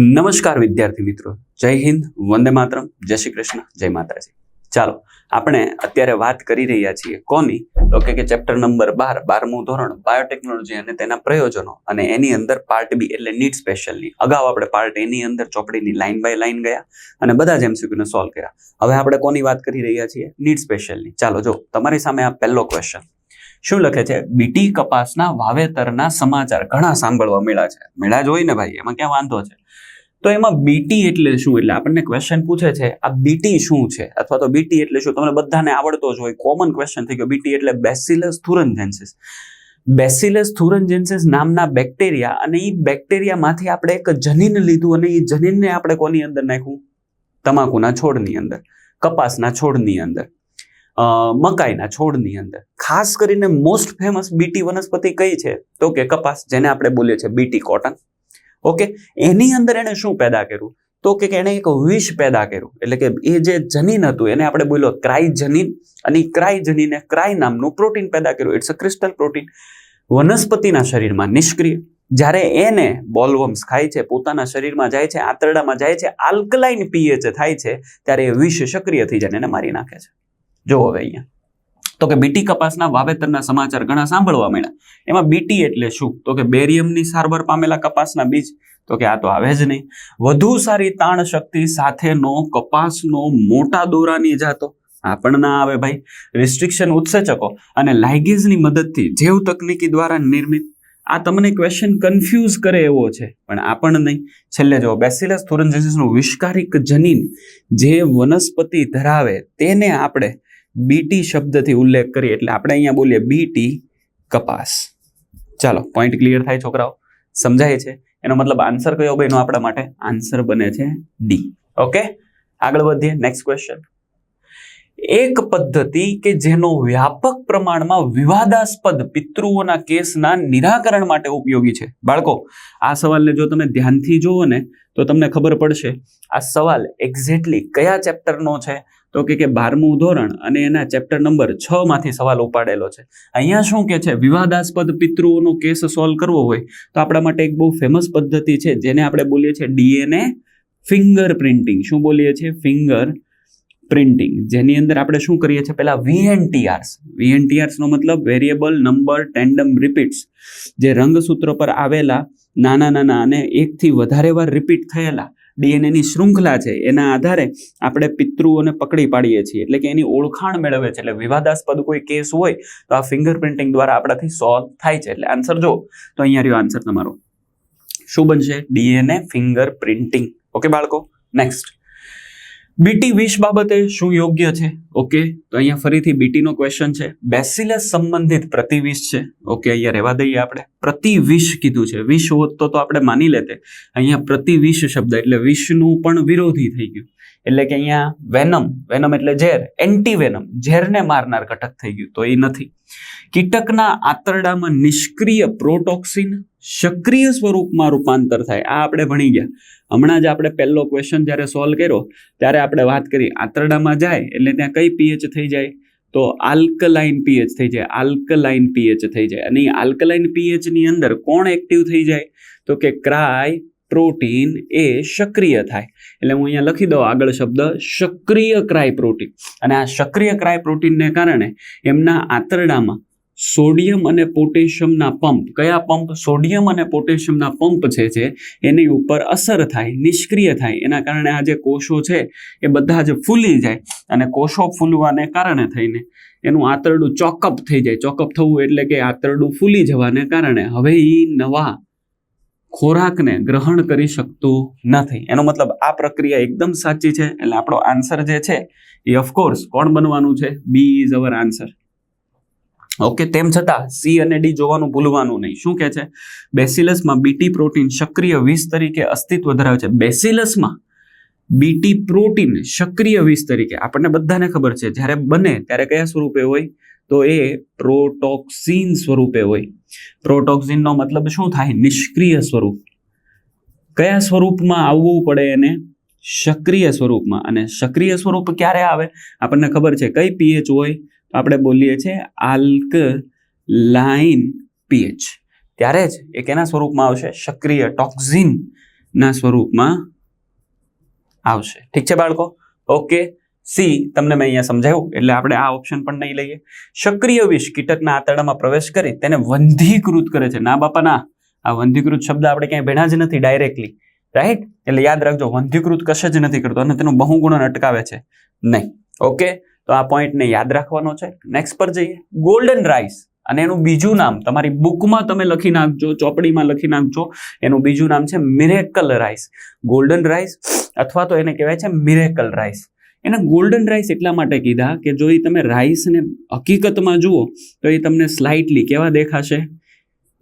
નમસ્કાર વિદ્યાર્થી મિત્રો. જય હિન્દ, વંદે માતરમ, જય શ્રી કૃષ્ણ, જય માતાજી. ચાલો, આપણે અત્યારે વાત કરી રહ્યા છીએ કોની? તો કે ચેપ્ટર નંબર બાર, બારમું ધોરણ, બાયોટેકનોલોજી અને તેના પ્રયોજનો અને એની અંદર પાર્ટ બી એટલે નીટ સ્પેશિયલની. અગાઉ આપણે પાર્ટ એની અંદર ચોપડીની લાઇન બાય લાઇન ગયા અને બધા જ એમસીક્યુને સોલ્વ કર્યા. હવે આપણે કોની વાત કરી રહ્યા છીએ? નીટ સ્પેશિયલની. ચાલો, જો, તમારી સામે આ પહેલો ક્વેશ્ચન શું લખે છે? બીટી કપાસના વાવેતરના સમાચાર ઘણા સાંભળવા મળ્યા છે. મળ્યા જ હોય ને ભાઈ? એમાં ક્યાં વાંધો છે? તો એમાં બીટી એટલે શું? એટલે આપણને ક્વેશ્ચન પૂછે છે, આ બીટી શું છે? અથવા તો બીટી એટલે શું? તમને બધાને આવડતો જ હોય કોમન ક્વેશ્ચન થઈ ગયો. બીટી એટલે બેસિલસ થુરનજેન્સિસ બેસિલસ થુરનજેન્સિસ નામના બેક્ટેરિયા અને એ બેક્ટેરિયામાંથી આપણે એક જનીન લીધું અને એ જનીનને આપણે કોની અંદર નાખ્યું? તમાકુના છોડની અંદર, કપાસના છોડની અંદર મકાઈના છોડની અંદર. ખાસ કરીને મોસ્ટ ફેમસ બીટી વનસ્પતિ કઈ છે? તો કે કપાસ, જેને આપણે બોલીએ છીએ બીટી કોટન ઓકે? એની અંદર એણે શું પેદા કર્યું? તો કે એણે એક વિષ પેદા કર્યું. એટલે કે એ જે જનીન હતું, એને આપણે બોલ્યો ક્રાય જનીન અને ક્રાય જનીને ક્રાય નામનું પ્રોટીન પેદા કર્યું. ઇટ્સ અ ક્રિસ્ટલ પ્રોટીન વનસ્પતિના શરીરમાં નિષ્ક્રિય. જ્યારે એને બોલવમ્સ ખાય છે, પોતાના શરીરમાં જાય છે, આંતરડામાં જાય છે, આલ્કલાઇન પીએચ થાય છે, ત્યારે એ વિષ સક્રિય થઈ જાય એને મારી નાખે છે. જો હવે અહીંયા. તો કે બીટી કપાસના વાવેતરના સમાચાર ઘણા સાંભળવા મળ્યા. એમાં બીટી એટલે શું? તો કે બેરિયમની સારવાર પામેલા કપાસના બીજ? તો કે આ તો આવે જ નહીં. વધુ સારી તાણ શક્તિ સાથેનો કપાસનો મોટા દોરાની જાતો. આ પણ ના આવે ભાઈ. રિસ્ટ્રિક્શન ઉત્સેચકો અને લાઇગેઝની મદદથી જેવ તકનીકી દ્વારા નિર્મિત. આ તમને ક્વેશ્ચન કન્ફ્યુઝ કરે એવો છે, પણ આ પણ નહીં. છેલ્લે જો બેસિલસ થુરન્જેસિસનું વિષ્કારિક જનીન જે વનસ્પતિ ધરાવે તેને આપણે બીટી શબ્દથી ઉલ્લેખ કરીએ એટલે આપણે અહીંયા બોલીએ બીટી કપાસ. ચાલો પોઈન્ટ ક્લિયર થાય છોકરાઓ? સમજાય છે? એનો મતલબ આન્સર કયો બન્યો આપણા માટે? આન્સર બને છે ડી ઓકે આગળ વધીએ નેક્સ્ટ ક્વેશ્ચન એક પદ્ધતિ કે જેનો વ્યાપક પ્રમાણમાં વિવાદાસ્પદ પિતૃઓના કેસના નિરાકરણ માટે ઉપયોગી છે? બાળકો, આ સવાલને જો તમે ધ્યાનથી જુઓ ને, તો તમને ખબર પડશે, આ સવાલ એક્ઝેક્ટલી કયા ચેપ્ટરનો છે? તો કે કે બારમું ધોરણ અને એના ચેપ્ટર નંબર છ માંથી સવાલ ઉપાડેલો છે. અહીંયા શું કે છે? વિવાદાસ્પદ પિતૃઓનો કેસ સોલ્વ કરવો હોય તો આપણા માટે એક બહુ ફેમસ પદ્ધતિ છે, જેને આપણે બોલીએ છીએ ડીએનએ ફિંગર પ્રિન્ટિંગ શું બોલીએ છીએ? ફિંગર પ્રિન્ટિંગ જેની અંદર આપણે શું કરીએ છીએ? પહેલાં વીએનટીઆર્સ વીએનટીઆર્સનો મતલબ વેરિયેબલ નંબર ટેન્ડમ રિપીટ્સ જે રંગસૂત્રો પર આવેલા, નાના નાના અને એકથી વધારે વાર રિપીટ થયેલા ડીએનએની શૃંખલા છે, એના આધારે આપણે પિતૃઓને પકડી પાડીએ છીએ. એટલે કે એની ઓળખાણ મેળવે છે. એટલે વિવાદાસ્પદ કોઈ કેસ હોય, તો આ ફિંગર પ્રિન્ટિંગ દ્વારા આપણાથી સોલ્વ થાય છે. એટલે આન્સર જો તો અહીંયા રહ્યો આન્સર તમારો. શું બનશે? ડીએનએ ફિંગર પ્રિન્ટિંગ ઓકે બાળકો, નેક્સ્ટ. બીટી વીસ બાબતે શું યોગ્ય છે? ઓકે તો અહીંયા ફરીથી બીટીનો ક્વેશ્ચન છે. બેસિલસ સંબંધિત પ્રતિવિષ છે. ઓકે અહીંયા રહેવા દઈએ આપણે. પ્રતિવિષ કીધું છે. વિષ હોત તો આપણે માની લેતે. અહીંયા પ્રતિવિષ શબ્દ એટલે વિષનું પણ વિરોધી થઈ ગયું. એટલે કે અહીંયા વેનમ વેનમ એટલે ઝેર એન્ટી વેનમ ઝેરને મારનાર ઘટક થઈ ગયું તો એ નથી. કીટકના આંતરડામાં નિષ્ક્રિય પ્રોટોક્સિન સક્રિય સ્વરૂપમાં રૂપાંતર થાય. આ આપણે ભણી ગયા. હમણાં જ આપણે પહેલો ક્વેશ્ચન જ્યારે સોલ્વ કર્યો, ત્યારે આપણે વાત કરી, આંતરડામાં જાય એટલે ત્યાં કઈ પીએચ થઈ જાય? તો આલ્કલાઇન પીએચ થઈ જાય આલ્કલાઇન પીએચ થઈ જાય. અને એ આલ્કલાઇન પીએચની અંદર કોણ એક્ટિવ થઈ જાય? તો કે ક્રાય પ્રોટીન એ સક્રિય થાય. એટલે હું અહીંયા લખી દઉં આગળ શબ્દ સક્રિય ક્રાય પ્રોટીન અને આ સક્રિય ક્રાય પ્રોટીનને કારણે એમના આંતરડામાં સોડિયમ અને પોટેશિયમના પંપ, કયા પંપ? સોડિયમ અને પોટેશિયમના પંપ છે જે એની ઉપર અસર થાય, નિષ્ક્રિય થાય. એના કારણે આ જે કોષો છે, એ બધા જ ફૂલી જાય. અને કોષો ફૂલવાને કારણે થઈને એનું આંતરડું ચોકઅપ થઈ જાય. ચોકઅપ થવું એટલે કે આંતરડું ફૂલી જવાને કારણે. હવે એ નવા ખોરાકને ગ્રહણ કરી શકતું નથી. એનો મતલબ આ પ્રક્રિયા એકદમ સાચી છે. એટલે આપણો આન્સર જે છે, એ ઓફકોર્સ કોણ બનવાનું છે? B is our answer okay તેમ છતાં સી અને ડી જોવાનું ભૂલવાનું નહીં. શું કે છે? બેસિલસમાં બીટી પ્રોટીન સક્રિય વિષ તરીકે અસ્તિત્વ ધરાવે છે. બેસિલસમાં બીટી પ્રોટીન સક્રિય વિષ તરીકે. આપણને બધાને ખબર છે. જ્યારે બને ત્યારે કયા સ્વરૂપે હોય? તો એ પ્રોટોક્સિન સ્વરૂપે હોય. પ્રોટોક્સિનનો મતલબ શું થાય? નિષ્ક્રિય સ્વરૂપ. કયા સ્વરૂપમાં આવવું પડે એને? સક્રિય સ્વરૂપમાં. અને સક્રિય સ્વરૂપ ક્યારે આવે? આપણને ખબર છે કઈ પીએચ હોય? તો આપણે બોલીએ છીએ આલ્ક લાઇન પીએચ. ત્યારે જ એ કેના સ્વરૂપમાં આવશે? સક્રિય ટોક્ઝિનના સ્વરૂપમાં આવશે. ઠીક છે બાળકો? ઓકે. સી તમને મેં અહીંયા સમજાવ્યું એટલે આપણે આ ઓપ્શન પણ નહીં લઈએ. સક્રિય વિષ કીટકના આંતરડામાં પ્રવેશ કરી તેને વંધીકૃત કરે છે. ના બાપા, ના. આ વંધીકૃત શબ્દ આપણે ક્યાંય ભેણા જ નથી ડાયરેક્ટલી રાઈટ એટલે યાદ રાખજો, વંધીકૃત કશે જ નથી કરતો અને તેનું બહુગુણન અટકાવે છે. નહીં. ઓકે તો આ પોઈન્ટને યાદ રાખવાનો છે. નેક્સ્ટ પર જઈએ. ગોલ્ડન રાઈસ અને એનું બીજું નામ, તમારી બુકમાં તમે લખી નાખજો, ચોપડીમાં લખી નાખજો. એનું બીજું નામ છે મિરેકલ રાઈસ ગોલ્ડન રાઈસ અથવા તો એને કહેવાય છે મિરેકલ રાઈસ એને ગોલ્ડન રાઈસ એટલા માટે કીધા કે જો એ તમે રાઈસને હકીકતમાં જુઓ, તો એ તમને સ્લાઇટલી કેવા દેખાશે?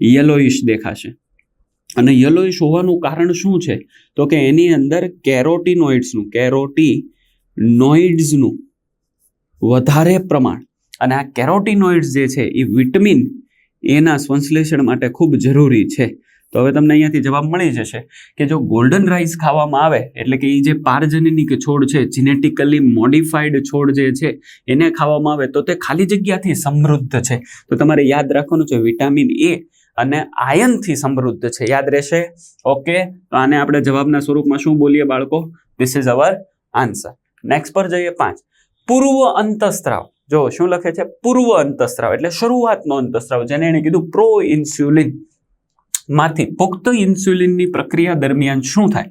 યલોઇશ દેખાશે. અને યલોઇશ હોવાનું કારણ શું છે? તો કે એની અંદર કેરોટીનોઇડ્સનું કેરોટીનોઇડ્સનું વધારે પ્રમાણ. અને આ કેરોટીનોઇડ્સ જે છે, એ વિટામિન એના સંશ્લેષણ માટે ખૂબ જરૂરી છે. તો હવે તમને અહીંયાથી જવાબ મળી જશે કે જો ગોલ્ડન રાઈસ ખાવામાં આવે, એટલે કે એ જે પારજનનિક છોડ છે જીનેટિકલી મોડિફાઈડ છોડ જે છે, એને ખાવામાં આવે, તો તે ખાલી જગ્યાથી સમૃદ્ધ છે. તો તમારે યાદ રાખવાનું છે વિટામિન એ અને આયનથી સમૃદ્ધ છે. યાદ રહેશે? ઓકે તો આને આપણે જવાબના સ્વરૂપમાં શું બોલીએ બાળકો? This is our answer next પર જઈએ પાંચ. પૂર્વ અંતસ્ત્રાવ. જો શું લખે છે? પૂર્વ અંતસ્ત્રાવ, એટલે શરૂઆતનો અંતસ્ત્રાવ, જેને એને કીધું પ્રો ઇન્સ્યુલિન માંથી પુખ્ત ઇન્સ્યુલિનની પ્રક્રિયા દરમિયાન શું થાય?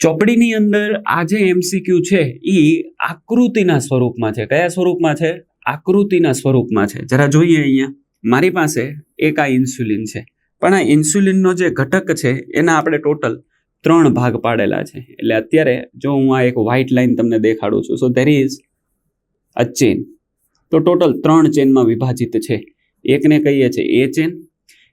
ચોપડીની અંદર આ જે એમસીક્યુ છે એ આકૃતિના સ્વરૂપમાં છે. કયા સ્વરૂપમાં છે? આકૃતિના સ્વરૂપમાં છે. જરા જોઈએ અહીંયા. મારી પાસે એક આ ઇન્સ્યુલિન છે. પણ આ ઇન્સ્યુલિનનો જે ઘટક છે, એના આપણે ટોટલ ત્રણ ભાગ પાડેલા છે. એટલે અત્યારે જો હું આ એક વ્હાઇટ લાઇન તમને દેખાડું છું so there is a chain તો ટોટલ ત્રણ ચેનમાં વિભાજિત છે. એકને કહીએ છીએ એ ચેન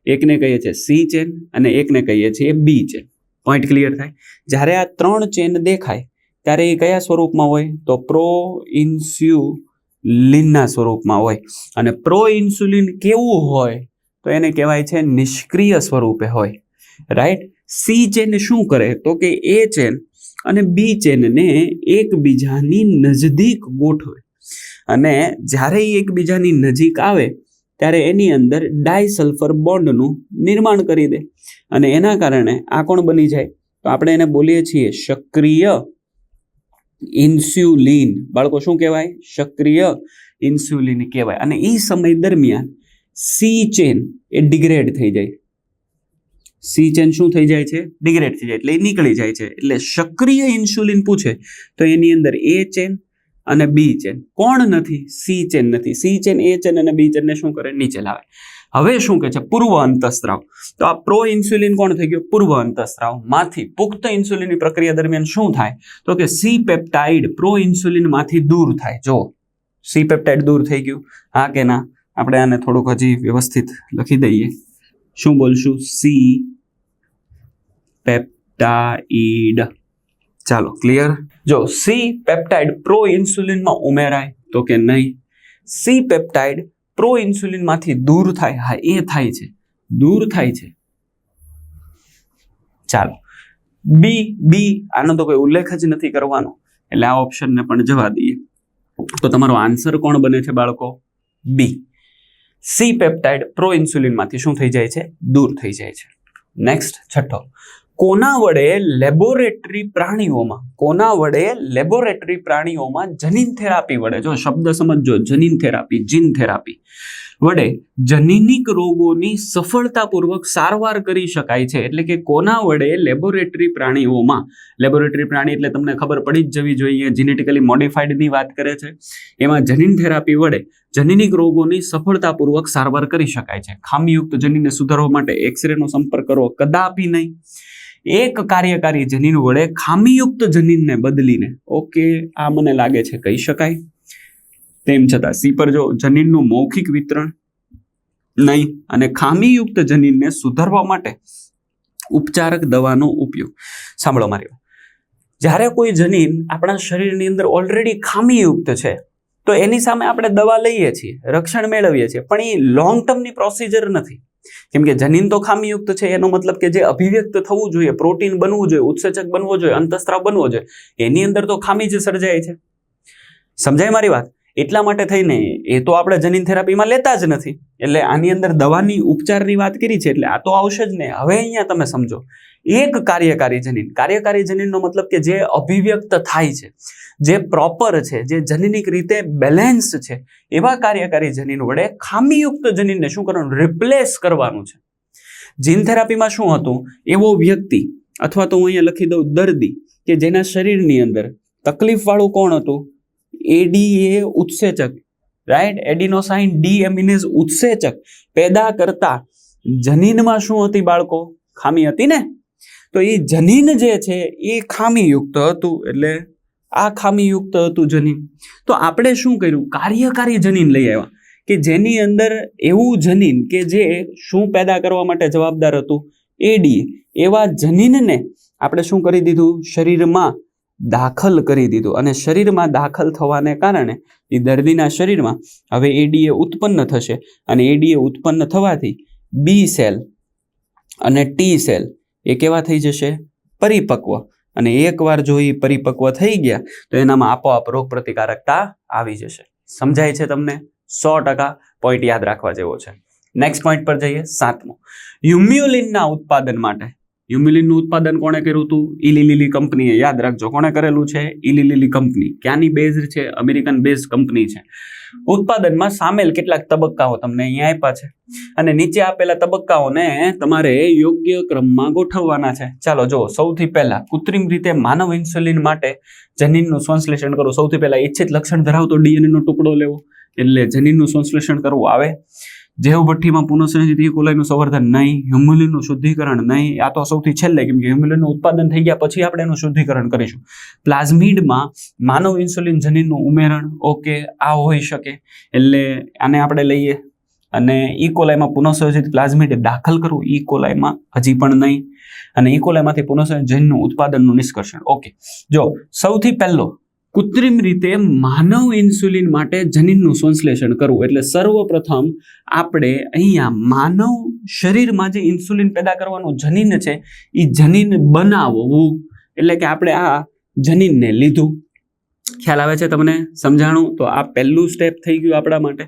એકને કહીએ છીએ સી ચેન અને એકને કહીએ છીએ બી ચેન. પોઈન્ટ ક્લિયર થાય? જ્યારે આ ત્રણ ચેન દેખાય, ત્યારે એ કયા સ્વરૂપમાં હોય? તો પ્રો ઇન્સ્યુલિનના સ્વરૂપમાં હોય. અને પ્રો ઇન્સ્યુલિન કેવું હોય, તો એને કહેવાય છે નિષ્ક્રિય સ્વરૂપે હોય. રાઈટ સી ચેન શું કરે? તો કે એ ચેન અને બી ચેનને એકબીજાની નજદીક ગોઠવે. અને જ્યારે એ એકબીજાની નજીક આવે ત્યારે એની અંદર ડાયસલ્ફર બોન્ડનું નિર્માણ કરી દે. અને એના કારણે આ કોણ બની જાય? તો આપણે એને બોલીએ છીએ સક્રિય ઇન્સ્યુલિન. બાળકો, શું કહેવાય? સક્રિય ઇન્સ્યુલિન કહેવાય. અને એ સમય દરમિયાન સી ચેન એ ડિગ્રેડ થઈ જાય. સી ચેન શું થઈ જાય છે? ડિગ્રેડ થઈ જાય. એટલે એ નીકળી જાય છે. એટલે સક્રિય ઇન્સ્યુલિન પૂછે તો એની અંદર એ ચેન અને બી ચેન કોણ નથી? સી ચેન નથી. સી ચેન એ ચેન અને બી ચેનને શું કરે? નીચે લાવે. હવે શું કે છે? પૂર્વ અંતસ્ત્રાવ. તો આ પ્રો ઇન્સ્યુલિન કોણ થઈ ગયો? પૂર્વ અંતસ્ત્રાવ. માંથી પુખ્ત ઇન્સ્યુલિનની પ્રક્રિયા દરમિયાન શું થાય? તો કે સી પેપ્ટાઇડ પ્રો ઇન્સ્યુલિનમાંથી દૂર થાય. જો સી પેપ્ટાઇડ દૂર થઈ ગયું. હા કે ના? આપણે આને થોડુંક હજી વ્યવસ્થિત લખી દઈએ. શું બોલશું? સી પેપ્ટાઇડ ચાલો ક્લિયર જો સી પેપ્ટાઇડ પ્રો ઇન્સ્યુલિનમાં ઉમેરાય, તો કે નહીં? સી પેપ્ટાઇડ પ્રો ઇન્સ્યુલિનમાંથી દૂર થાય. હા, એ થાય છે. દૂર થાય છે. ચાલો. બી બી આનો તો કોઈ ઉલ્લેખ જ નથી કરવાનો. એટલે આ ઓપ્શનને પણ જવા દઈએ. તો તમારો આન્સર કોણ બને છે, બાળકો? બી સી પેપ્ટાઇડ પ્રો ઇન્સ્યુલિનમાંથી શું થઈ જાય છે? દૂર થઈ જાય છે. નેક્સ્ટ છઠ્ઠો. કોના વડે લેબોરેટરી પ્રાણીઓમાં, કોના વડે લેબોરેટરી પ્રાણીઓમાં જનીન થેરાપી વડે? જો શબ્દ સમજો જનીન થેરાપી, જીન થેરાપી. વડે જનીનિક રોગોની સફળતાપૂર્વક સારવાર કરી શકાય છે. એટલે કે કોના વડે લેબોરેટરી પ્રાણીઓમાં, લેબોરેટરી પ્રાણી એટલે તમને ખબર પડી જ જવી જોઈએ, જીનેટિકલી મોડિફાઈડની વાત કરે છે. એમાં જનીન થેરાપી વડે જનીનિક રોગોની સફળતાપૂર્વક સારવાર કરી શકાય છે. ખામીયુક્ત જનીનને સુધારવા માટે એક્સરેનો સંપર્ક કરવો કદાપી નહીં. એક કાર્યકારી જનીન વડે ખામીયુક્ત જનીનને બદલીને, ઓકે, આ મને લાગે છે કહી શકાય. તેમ છતાં, સી પર જો જનીનનું મૌખિક વિતરણ નહીં અને ખામીયુક્ત જનીનને સુધારવા માટે ઉપચારક દવાનો ઉપયોગ. સાંભળો મારી જ્યારે કોઈ જનીન આપણા શરીરની અંદર ઓલરેડી ખામીયુક્ત છે, તો એની સામે આપણે દવા લઈએ છીએ, રક્ષણ મેળવીએ છીએ, પણ એ લોંગ ટર્મની પ્રોસિજર નથી. કેમ કે જનીન તો ખામીયુક્ત છે, એનો મતલબ કે જે અભિવ્યક્ત થવું જોઈએ, પ્રોટીન બનવું જોઈએ, ઉત્સેચક બનવો જોઈએ, અંતસ્ત્રાવ બનવો જોઈએ, એની અંદર તો ખામી જ સર્જાય છે. સમજાય મારી વાત? એટલા માટે થઈને એ તો આપણે જનીન થેરાપીમાં લેતા જ નથી. એટલે આની અંદર દવાની, ઉપચારની વાત કરી છે, એટલે આ તો આવશે જ નહીં હવે અહીંયા તમે સમજો, એક કાર્યકારી જનીન, કાર્યકારી જનીનનો મતલબ કે જે અભિવ્યક્ત થાય છે જે પ્રોપર છે, જે જનીનિક રીતે બેલેન્સ છે, એવા કાર્યકારી જનીન વડે ખામીયુક્ત જનીનને શું કરવાનું? રિપ્લેસ કરવાનું છે. જીન થેરાપીમાં શું હતું? એવો વ્યક્તિ, અથવા તો હું અહીંયા લખી દઉં દર્દી, કે જેના શરીરની અંદર તકલીફવાળું કોણ હતું? એડીએ ઉત્સેચક રાઈટ એડિનોસાઇન ડી એમિનેઝ ઉત્સેચક, પેદા કરતા જનીનમાં શું હતી બાળકો? ખામી હતી ને? તો એ જનીન જે છે, એ ખામીયુક્ત હતું, એટલે આ ખામીયુક્ત હતું જનીન. તો આપણે શું કર્યું? કાર્યકારી જનીન લઈ આવ્યા. કે જેની અંદર એવું જનીન કે જે શું પેદા કરવા માટે જવાબદાર હતું? એડી એવા જનીનને આપણે શું કરી દીધું? શરીરમાં દાખલ કરી દીધું. અને શરીરમાં દાખલ થવાને કારણે એ દર્દીના શરીરમાં હવે એડીએ ઉત્પન્ન થશે. અને એડીએ ઉત્પન્ન થવાથી બી સેલ અને ટી સેલ એ કેવા થઈ જશે? પરિપક્વ. અને એકવાર જો એ પરિપક્વ થઈ ગયા, તો એનામાં આપોઆપ રોગ પ્રતિકારકતા આવી જશે. સમજાય છે તમને? સો ટકા પોઈન્ટ યાદ રાખવા જેવો છે. નેક્સ્ટ પોઈન્ટ પર જઈએ, સાતમો. હ્યુમ્યુલિનના ઉત્પાદન માટે હ્યુમ્યુલિનનું ઉત્પાદન કોણે કર્યું હતું? ઇલીલીલી કંપનીએ. યાદ રાખજો, કોણે કરેલું છે? Eli Lilly company. ક્યાંની બેઝ છે? અમેરિકન બેઝ કંપની છે. ઉત્પાદનમાં સામેલ કેટલાક તબક્કાઓ તમને અહીંયા આપ્યા છે. અને નીચે આપેલા તબક્કાઓને તમારે યોગ્ય ક્રમમાં ગોઠવવાના છે. ચાલો જો સૌથી પહેલા કૃત્રિમ રીતે માનવ ઇન્સ્યુલિન માટે જનીનનું સંશ્લેષણ કરવું સૌથી પહેલા ઈચ્છિત લક્ષણ ધરાવતો ડીએનએનો ટુકડો લેવો. એટલે જનીનનું સંશ્લેષણ કરવું આવે. જેવ ભઠ્ઠીમાં ઇકોલાઈનું કોલાઈનું સંવર્ધન નહીં હ્યુમ્યુલિનનું શુદ્ધિકરણ નહીં, આ તો સૌથી છેલ્લે, કેમ કે હ્યુમ્યુલિનનું ઉત્પાદન થઈ ગયા પછી આપણે એનું શુદ્ધિકરણ કરીશું. પ્લાઝમિડમાં માનવ ઇન્સ્યુલિન જનીનનું ઉમેરણ, ઓકે, આ હોઈ શકે, એટલે આને આપણે લઈએ. અને ઈ કોલાઈમાં પુનઃસંયોજિત પ્લાઝમિડ દાખલ કરવું ઈ કોલાઈમાં હજી પણ નહીં. અને ઈ કોલાઈમાંથી પુનઃસંયોજિત જનનું ઉત્પાદનનું નિષ્કર્ષણ, ઓકે. જો, સૌથી પહેલો કૃત્રિમ રીતે માનવ ઇન્સ્યુલિન માટે જનીનનું સંશ્લેષણ કરવું. એટલે સર્વપ્રથમ આપણે અહીંયા માનવ શરીરમાં જે ઇન્સ્યુલિન પેદા કરવાનું જનીન છે એ જનીન બનાવવું. એટલે કે આપણે આ જનીનને લીધું. ખ્યાલ આવે છે તમને? સમજાણું? તો આ પહેલું સ્ટેપ થઈ ગયું આપણા માટે.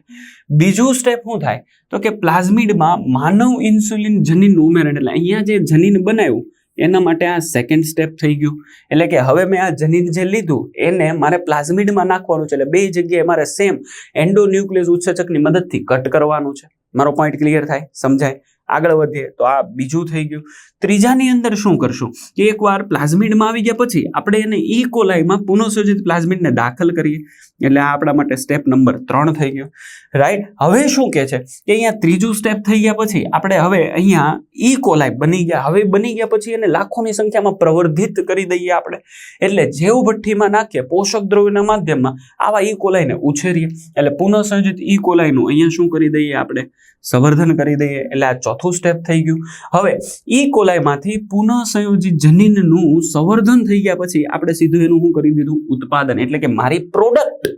બીજું સ્ટેપ શું થાય? તો કે પ્લાઝમિડમાં માનવ ઇન્સ્યુલિન જનીનનું ઉમેરણ. એટલે અહીંયા જે જનીન બનાવ્યું એના માટે આ સેકન્ડ સ્ટેપ થઈ ગયું. એટલે કે હવે મેં આ જનીન જે લીધું, એને મારે પ્લાઝમિડમાં નાખવાનું છે. એટલે બે જગ્યાએ મારે સેમ એન્ડોન્યુક્લિયસ ઉત્સેચકની મદદથી કટ કરવાનું છે. મારો પોઈન્ટ ક્લિયર થાય? સમજાય? આગળ વધીએ, તો આ બીજું થઈ ગયું. ત્રીજાની અંદર શું કરશું? કે એકવાર પ્લાઝમિડમાં આવી ગયા પછી આપણે એને ઈ કોલાઈમાં પુનઃસર્જિત પ્લાઝમિડને દાખલ કરીએ. એટલે આ આપણા માટે સ્ટેપ નંબર ત્રણ થઈ ગયો. રાઈટ હવે શું કે છે? કે અહીંયા ત્રીજું સ્ટેપ થઈ ગયા પછી આપણે હવે અહીંયા ઈ કોલાઈ બની ગયા. હવે બની ગયા પછી એને લાખોની સંખ્યામાં પ્રવર્ધિત કરી દઈએ આપણે. એટલે જેવ ભઠ્ઠીમાં નાખીએ, પોષક દ્રવ્યના માધ્યમમાં આવા ઈ કોલાઈને ઉછેરીએ. એટલે પુનઃસર્જિત ઈ કોલાઈનું અહીંયા શું કરી દઈએ આપણે? સંવર્ધન કરી દઈએ એટલે આ ચોથું સ્ટેપ થઈ ગયું. હવે ઈ કોલાઈમાંથી પુનઃ સંયોજિત જનીનનું સંવર્ધન થઈ ગયા પછી આપણે સીધું એનું શું કરી દીધું? ઉત્પાદન. એટલે કે મારી પ્રોડક્ટ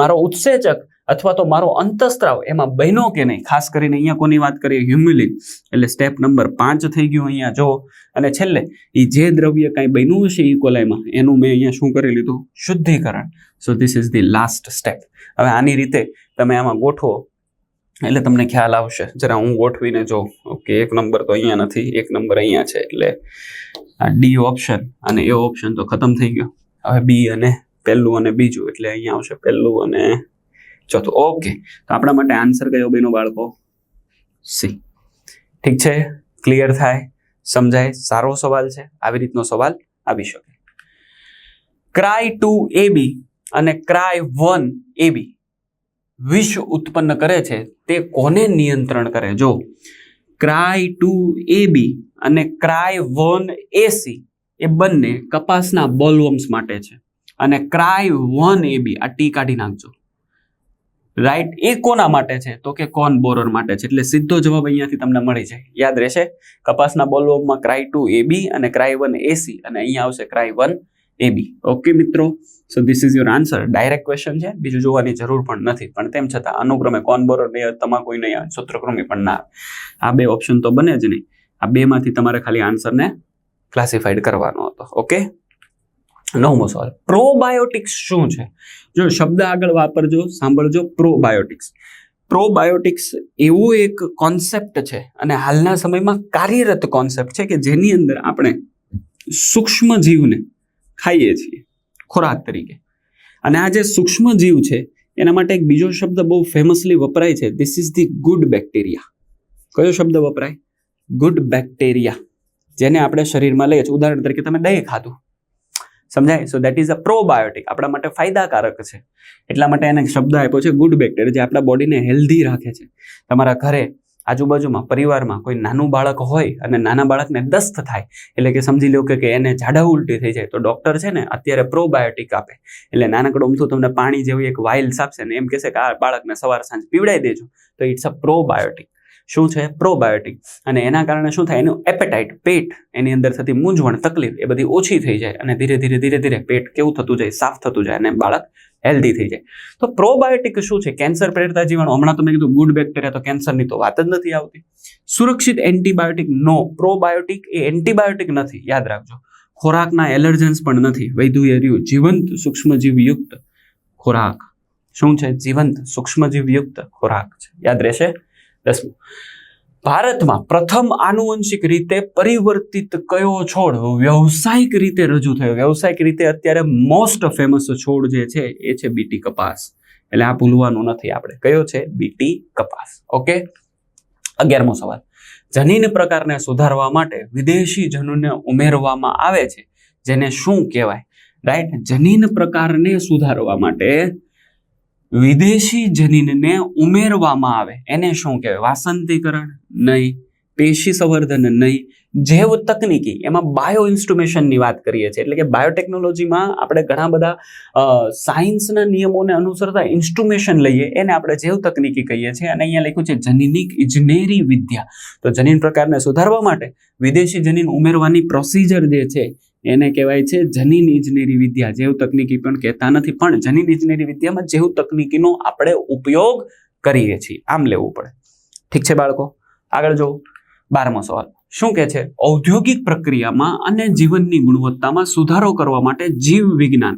મારો ઉત્સેચક અથવા તો મારો અંતસ્ત્રાવ, એમાં બન્યો કે નહીં? ખાસ કરીને અહીંયા કોની વાત કરીએ? હ્યુમ્યુલિન એટલે સ્ટેપ નંબર પાંચ થઈ ગયું અહીંયા. જો, અને છેલ્લે એ જે દ્રવ્ય કાંઈ બન્યું હશે ઈ કોલાઈમાં, એનું મેં અહીંયા શું કરી લીધું? શુદ્ધિકરણ. So this is the last step હવે આની રીતે તમે આમાં ગોઠવો. એટલે તમને ખ્યાલ આવશે. જરા હું ગોઠવીને જોઉં ઓકે, એક નંબર તો અહીંયા નથી, એક નંબર અહીંયા છે. એટલે આ ડી ઓપ્શન અને એ ઓપ્શન તો ખતમ થઈ ગયો. હવે બી અને પહેલું અને બીજું, એટલે અહીંયા આવશે પહેલું અને ચોથું. ઓકે, તો આપણા માટે આન્સર કયો બેનો બાળકો? સી ઠીક છે? ક્લિયર થાય? સમજાય? સારો સવાલ છે? આવી રીતનો સવાલ આવી શકે. ક્રાય ટુ એ બી અને ક્રાય વન એ બી વિષ ઉત્પન્ન કરે છે, તે કોને નિયંત્રણ કરે? જો ક્રાય ટુ એ બી અને ક્રાય વન એસી એ બંને કપાસના બોલવમ્સ માટે છે. અને ક્રાય વન એ બી આ ટી કાઢી નાખજો. રાઈટ એ કોના માટે છે? તો કે કોન બોરર માટે છે. એટલે સીધો જવાબ અહીંયાથી તમને મળી જાય. યાદ રહેશે? કપાસના બોલવમમાં ક્રાય ટુ એ બી અને ક્રાય વન એસી અને અહીંયા આવશે cry one A B okay મિત્રો. So this is your answer direct question છે. બીજું જોવાની જરૂર પણ નથી. પણ તેમ છતાં, અનુક્રમે કોન બોરર આવે તમાકુ નહીં આવે. સૂત્રક્રમી પણ ના આવે. આ બે ઓપ્શન તો બને જ નહીં. આ બેમાંથી તમારે ખાલી આન્સરને ક્લાસિફાઈડ કરવાનો હતો. ઓકે નવમો સવાલ. પ્રોબાયોટિક્સ શું છે? જો શબ્દ આગળ વાપરજો, સાંભળજો. પ્રોબાયોટિક્સ પ્રોબાયોટિક્સ એવો એક કોન્સેપ્ટ છે અને હાલના સમયમાં કાર્યરત કોન્સેપ્ટ છે કે જેની અંદર આપણે સૂક્ષ્મ જીવને ખાઈએ છીએ. ખોરાક તરીકે. અને આ જે સૂક્ષ્મ જીવ છે એના માટે એક બીજો શબ્દ બહુ ફેમસલી વપરાય છે this is the good bacteria કયો શબ્દ વપરાય? ગુડ બેક્ટેરિયા જેને આપણે શરીરમાં લઈએ છીએ. ઉદાહરણ તરીકે તમે દહીં ખાધું. સમજાય? So that is a probiotic આપણા માટે ફાયદાકારક છે. એટલા માટે એને શબ્દ આપ્યો છે ગુડ બેક્ટેરિયા જે આપણા બોડીને હેલ્ધી રાખે છે. તમારા ઘરે આજુબાજુમાં પરિવારમાં કોઈ નાનું બાળક હોય અને નાના બાળકને દસ્ત થાય, એટલે કે સમજી લો કે એને ઝાડા ઉલટી થઈ જાય, તો ડોક્ટર છે ને અત્યારે પ્રોબાયોટિક આપે. એટલે નાનકડું અમથું તમને પાણી જેવી એક વાઇલ્સ આપશે ને એમ કહેશે કે આ બાળકને સવાર સાંજ પીવડાવી દેજો. તો ઇટ્સ અ પ્રોબાયોટિક શું છે? પ્રોબાયોટિક અને એના કારણે શું થાય? એનું એપેટાઇટ પેટ, એની અંદર થતી મૂંઝવણ, તકલીફ એ બધી ઓછી થઈ જાય અને ધીરે ધીરે ધીરે ધીરે પેટ કેવું થતું જાય, સાફ થતું જાય અને બાળક હેલ્ધી થઈ જાય. તો પ્રોબાયોટિક શું છે? કેન્સર પ્રેરતા જીવાણુ. હમણાં તમે કીધું ગુડ બેક્ટેરિયા તો કેન્સરની તો વાત જ નથી આવતી. સુરક્ષિત એન્ટીબાયોટિક નો પ્રોબાયોટિક એ એન્ટીબાયોટિક નથી. યાદ રાખજો. ખોરાકના એલર્જન્સ પણ નથી. વૈધુયર્યું જીવંત સૂક્ષ્મજીવયુક્ત ખોરાક. શું છે? જીવંત સૂક્ષ્મજીવયુક્ત ખોરાક છે. યાદ રહેશે? દસમું. ભારતમાં પ્રથમ આનુવંશિક રીતે પરિવર્તિત કયો છોડ વ્યવસાયિક રીતે રજૂ થયો? વ્યવસાયિક રીતે અત્યારે મોસ્ટ ફેમસ છોડ જે છે, એ છે બીટી કપાસ. એટલે આ ભૂલવાનું નથી આપણે. કયો છે? બીટી કપાસ. ઓકે અગિયારમો સવાલ. જનીન પ્રકારને સુધારવા માટે વિદેશી જનુને ઉમેરવામાં આવે છે. જેને શું કહેવાય? રાઈટ જનીન પ્રકારને સુધારવા માટે વિદેશી જનીનને ઉમેરવામાં આવે. એને શું કહેવાય? વાસંતીકરણ નહીં, પેશી સંવર્ધન નહીં, જૈવ તકનીકી. એમાં બાયો ઇન્સ્ટ્રુમેશનની વાત કરીએ છીએ. એટલે કે બાયોટેકનોલોજીમાં આપણે ઘણા બધા સાયન્સના નિયમોને અનુસરતા ઇન્સ્ટ્રુમેશન લઈએ. એને આપણે જૈવ તકનીકી કહીએ છીએ. અને અહીંયા લખ્યું છે જનીનિક ઇજનેરી વિદ્યા. તો જનીન પ્રકારને સુધારવા માટે વિદેશી જનીન ઉમેરવાની પ્રોસિજર જે છે એને કહેવાય છે જનીન ઇજનેરી વિદ્યા. જૈવ તકનીકી પણ કહેતા નથી, પણ જનીન ઇજનેરી વિદ્યામાં જૈવ તકનીકીનો આપણે ઉપયોગ કરીએ છીએ. આમ લેવું પડે. ઠીક છે બાળકો? આગળ જો બારમો સવાલ. શું કહે છે? ઔદ્યોગિક પ્રક્રિયામાં અને જીવનની ગુણવત્તામાં સુધારો કરવા માટે જીવ વિજ્ઞાન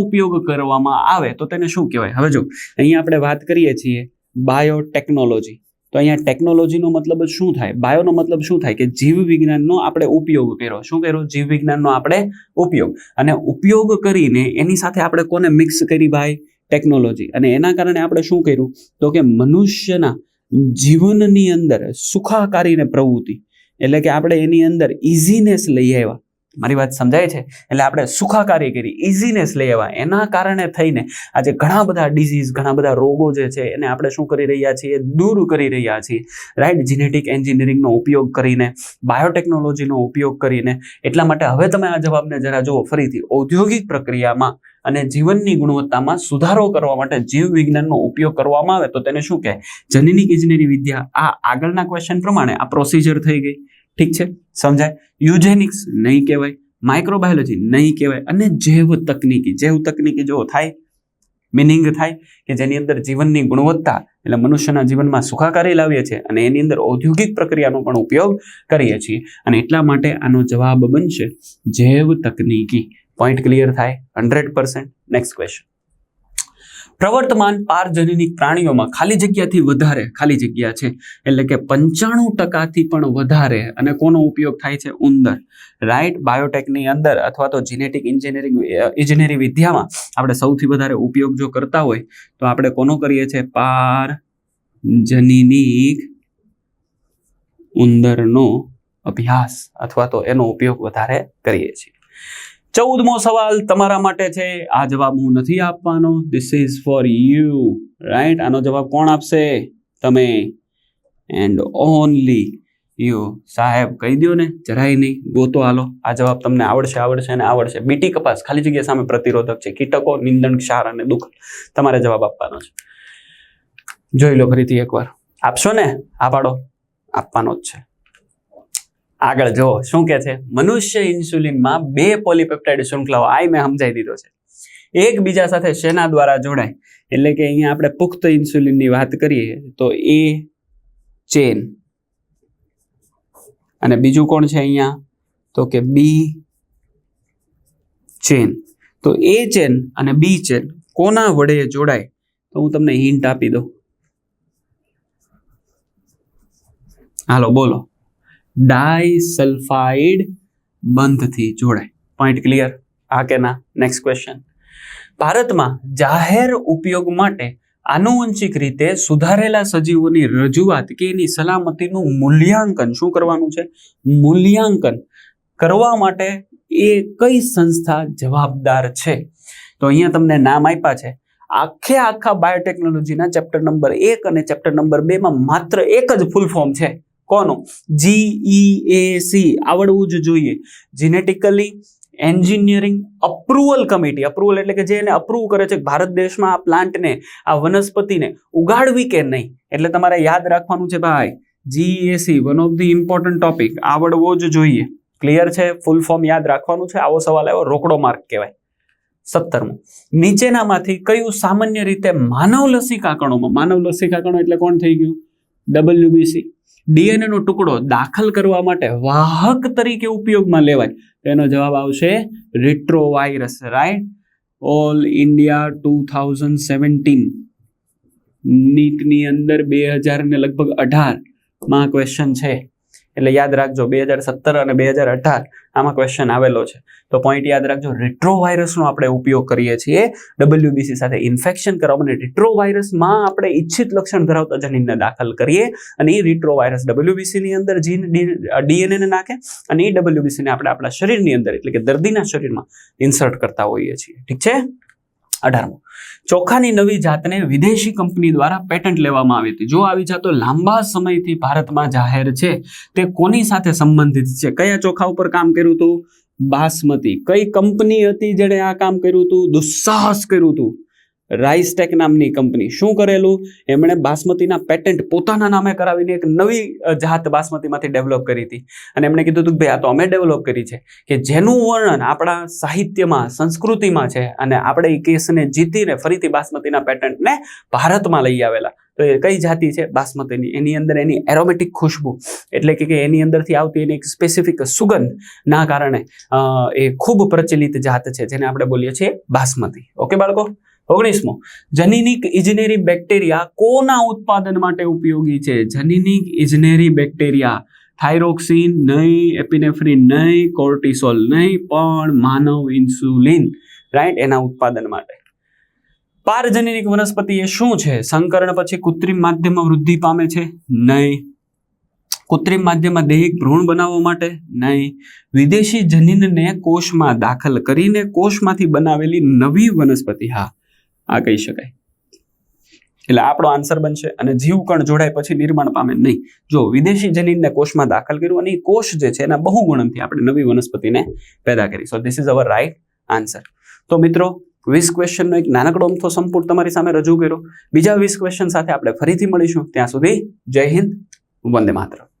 ઉપયોગ કરવામાં આવે તો તેને શું કહેવાય? હવે જો અહીંયા આપણે વાત કરીએ છીએ બાયોટેકનોલોજી તો અહીંયા ટેકનોલોજીનો મતલબ શું થાય? બાયોનો મતલબ શું થાય? કે જીવ વિજ્ઞાનનો આપણે ઉપયોગ કર્યો. શું કર્યો? જીવ વિજ્ઞાનનો આપણે ઉપયોગ. અને ઉપયોગ કરીને એની સાથે આપણે કોને મિક્સ કરી ભાઈ? ટેકનોલોજી અને એના કારણે આપણે શું કર્યું? તો કે મનુષ્યના જીવનની અંદર સુખાકારીને પ્રવૃત્તિ. એટલે કે આપણે એની અંદર ઇઝીનેસ લઈ આવ્યા. મારી વાત સમજાય છે? એટલે આપણે સુખાકારી કરી ઇઝીનેસ લઈ આવ્યા. એના કારણે થઈને આજે ઘણા બધા ડિઝીઝ ઘણા બધા રોગો જે છે, એને આપણે શું કરી રહ્યા છીએ? દૂર કરી રહ્યા છીએ. રાઈટ જીનેટિક એન્જિનિયરિંગનો ઉપયોગ કરીને બાયોટેકનોલોજીનો ઉપયોગ કરીને. એટલા માટે હવે તમે આ જવાબને જરા જુઓ. ફરીથી, ઔદ્યોગિક પ્રક્રિયામાં અને જીવનની ગુણવત્તામાં સુધારો કરવા માટે જીવ વિજ્ઞાનનો ઉપયોગ કરવામાં આવે તો તેને શું કહે જનીનિક ઇજનેરી વિદ્યા. આ આગળના ક્વેશ્ચન પ્રમાણે આ પ્રોસિજર થઈ ગઈ. ઠીક છે? સમજાય? યુજેનિક્સ નહીં કહેવાય માઇક્રોબાયોલોજી નહીં કહેવાય અને જૈવ તકનીકી જૈવ તકનીકી જો થાય મિનિંગ થાય કે જેની અંદર જીવનની ગુણવત્તા એટલે મનુષ્યના જીવનમાં સુખાકારી લાવીએ છીએ અને એની અંદર ઔદ્યોગિક પ્રક્રિયાનો પણ ઉપયોગ કરીએ છીએ અને એટલા માટે આનો જવાબ બનશે જૈવ તકનીકી. પોઈન્ટ ક્લિયર થાય? હંડ્રેડ પર્સન્ટ નેક્સ્ટ ક્વેશ્ચન પ્રવર્તમાન પારજનીનિક પ્રાણીઓમાં ખાલી જગ્યાથી વધારે ખાલી જગ્યા છે. એટલે કે પંચાણું ટકાથી પણ વધારે અને કોનો ઉપયોગ થાય છે? ઉંદર. રાઈટ બાયોટેકની અંદર અથવા તો જીનેટિક ઇન્જિનિયરિંગ ઇજનેરી વિદ્યામાં આપણે સૌથી વધારે ઉપયોગ જો કરતા હોય, તો આપણે કોનો કરીએ છીએ? પાર જનીનિક ઉંદરનો અભ્યાસ અથવા તો એનો ઉપયોગ વધારે કરીએ છીએ. ચૌદમો સવાલ તમારા માટે છે. આ જવાબ હું નથી આપવાનો. This is for you right આનો જવાબ કોણ આપશે? તમે. એન્ડ ઓનલી યુ સાહેબ, કહી દો ને, જરાય નહીં. ગોતો હાલો. આ જવાબ તમને આવડશે આવડશે અને આવડશે. બીટી કપાસ ખાલી જગ્યા સામે પ્રતિરોધક છે. કીટકો, નિંદણ, ક્ષાર અને દુઃખ. તમારે જવાબ આપવાનો છે. જોઈ લો ફરીથી એકવાર. આપશો ને? આ પાડો આપવાનો જ છે. આગળ જો શું કે છે? મનુષ્ય ઇન્સ્યુલિનમાં બે પોલીપેપ્ટાઇડ શૃંખલાઓ આઈ મેં સમજાઈ દીધો છે. એકબીજા સાથે શેના દ્વારા જોડાય? એટલે કે અહીંયા આપણે પુખ્ત ઇન્સ્યુલિનની વાત કરીએ, તો એ ચેન. અને બીજું કોણ છે અહીંયા? તો કે બી ચેન. તો એ ચેન અને બી ચેન કોના વડે જોડાય? તો હું તમને હિન્ટ આપી દઉં. હાલો, બોલો. ડાયસલ્ફાઇડ બંધથી જોડાય. પોઈન્ટ ક્લિયર આ કે ના? નેક્સ્ટ ક્વેશ્ચન ભારતમાં જાહેર ઉપયોગ માટે આનુવંશિક રીતે સુધારેલા સજીવોની રજૂઆત કે એની સલામતીનું મૂલ્યાંકન શું કરવાનું છે? મૂલ્યાંકન કરવા માટે એ કઈ સંસ્થા જવાબદાર છે? તો અહીંયા તમને નામ આપ્યા છે. આખે આખા બાયોટેકનોલોજીના ચેપ્ટર નંબર એક અને ચેપ્ટર નંબર બેમાં માત્ર એક જ ફૂલ ફોર્મ છે. કોનું? જીઈએસી આવડવું જ જોઈએ. Genetically engineering approval committee approval એટલે કે જે એને અપ્રુવ કરે છે ભારત દેશમાં આ પ્લાન્ટને આ વનસ્પતિને ઉગાડવી કે નહીં? એટલે તમારે યાદ રાખવાનું છે ભાઈ. GEAC one of the important topic આવડવો જ જોઈએ. ક્લિયર છે? ફૂલ ફોર્મ યાદ રાખવાનું છે. આવો સવાલ આવ્યો, રોકડો માર્ક કહેવાય. સત્તરમું. નીચેનામાંથી કયું સામાન્ય રીતે માનવ લસિકા કણોમાં માનવ લસિકા કણો એટલે કોણ થઈ ગયું? ડબલ્યુબીસી ડીએનએ નો ટુકડો દાખલ કરવા માટે વાહક તરીકે ઉપયોગમાં લેવાય. તેનો જવાબ આવશે retrovirus right all India two thousand seventeen નીટની અંદર બે હજાર ને લગભગ અઢારમાં ક્વેશ્ચન છે. એટલે યાદ રાખજો, બે હજાર સત્તર અને બે હજાર અઢાર આમાં ક્વેશ્ચન આવેલો છે. તો પોઈન્ટ યાદ રાખજો રેટ્રોવાયરસનો આપણે ઉપયોગ કરીએ છીએ. ડબલ્યુબીસી સાથે ઇન્ફેક્શન કરવા અને રેટ્રોવાયરસમાં આપણે ઈચ્છિત લક્ષણ ધરાવતા જનીનને દાખલ કરીએ અને એ રિટ્રોવાયરસ ડબલ્યુબીસીની અંદર જીન ડીએનએને નાખે અને એ ડબલ્યુબીસીને આપણે આપણા શરીરની અંદર એટલે કે દર્દીના શરીરમાં ઇન્સર્ટ કરતા હોઈએ છીએ. ઠીક છે? અઢારમો. ચોખાની નવી જાતને વિદેશી કંપની દ્વારા પેટન્ટ લેવામાં આવી હતી. જો આવી જાતો લાંબા સમયથી ભારતમાં જાહેર છે, તે કોની સાથે સંબંધિત છે? કયા ચોખા ઉપર કામ કર્યું હતું? બાસમતી. કઈ કંપની હતી જેણે આ કામ કર્યું હતું? દુસ્સાહસ કર્યું હતું. રાઇસટેક નામની કંપની શું કરેલું? એમણે બાસમતીના પેટન્ટ પોતાના નામે કરાવીને એક નવી જાત બાસમતીમાંથી ડેવલપ કરી હતી. અને એમણે કીધું હતું ભાઈ, આ તો અમે ડેવલપ કરી છે. કે જેનું વર્ણન આપણા સાહિત્યમાં, સંસ્કૃતિમાં છે અને આપણે એ કેસને જીતીને ફરીથી બાસમતીના પેટન્ટને ભારતમાં લઈ આવેલા. તો એ કઈ જાતિ છે? બાસમતીની. એની અંદર એની એરોમેટિક ખુશ્બુ. એટલે કે એની અંદરથી આવતી એની એક સ્પેસિફિક સુગંધ ના કારણે એ ખૂબ પ્રચલિત જાત છે, જેને આપણે બોલીએ છીએ બાસમતી. ઓકે બાળકો? ઓગણીસમો. જનીનિક ઇજનેરી બેક્ટેરિયા કોના ઉત્પાદન માટે ઉપયોગી છે? જનીનિક ઇજનેરી બેક્ટેરિયા, થાઇરોક્સિન નહીં, એપિનેફ્રિન નહીં, કોર્ટિસોલ નહીં, પણ માનવ ઇન્સ્યુલિન, રાઈટ? એના ઉત્પાદન માટે. પારજનીનિક વનસ્પતિ એ શું છે? સંકરણ પછી કૃત્રિમ માધ્યમમાં વૃદ્ધિ પામે છે? નહીં. કૃત્રિમ માધ્યમમાં દૈહિક ભ્રૂણ બનાવવા માટે? નહીં. વિદેશી જનીનને કોષમાં દાખલ કરીને કોષમાંથી બનાવેલી નવી વનસ્પતિ. હા. આ કહી શકાય. એટલે આપણો આન્સર બનશે અને જીવકણ જોડાય પછી નિર્માણ પામે નહીં. જો વિદેશી જનીનને કોષમાં દાખલ કર્યું અને એ કોષ જે છે એના બહુગુણનથી આપણે નવી વનસ્પતિને પેદા કરી. So this is our right answer તો મિત્રો, વીસ ક્વેશ્ચનનો એક નાનકડો અમથો સંપૂર્ણ તમારી સામે રજૂ કર્યો. બીજા વીસ ક્વેશ્ચન સાથે આપણે ફરીથી મળીશું. ત્યાં સુધી જય હિન્દ, વંદે માતરમ.